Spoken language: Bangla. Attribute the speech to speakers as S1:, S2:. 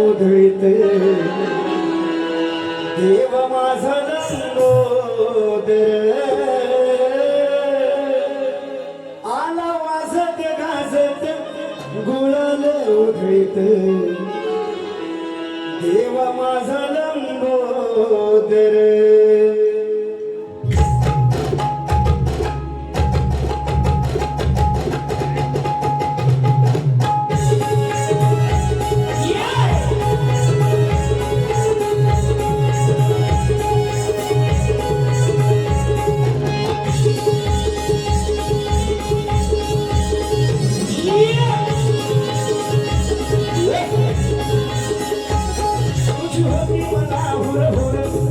S1: उधळीते देव माझा नसलो दे उधळीत देव माझा लंबोदर. हुर हुर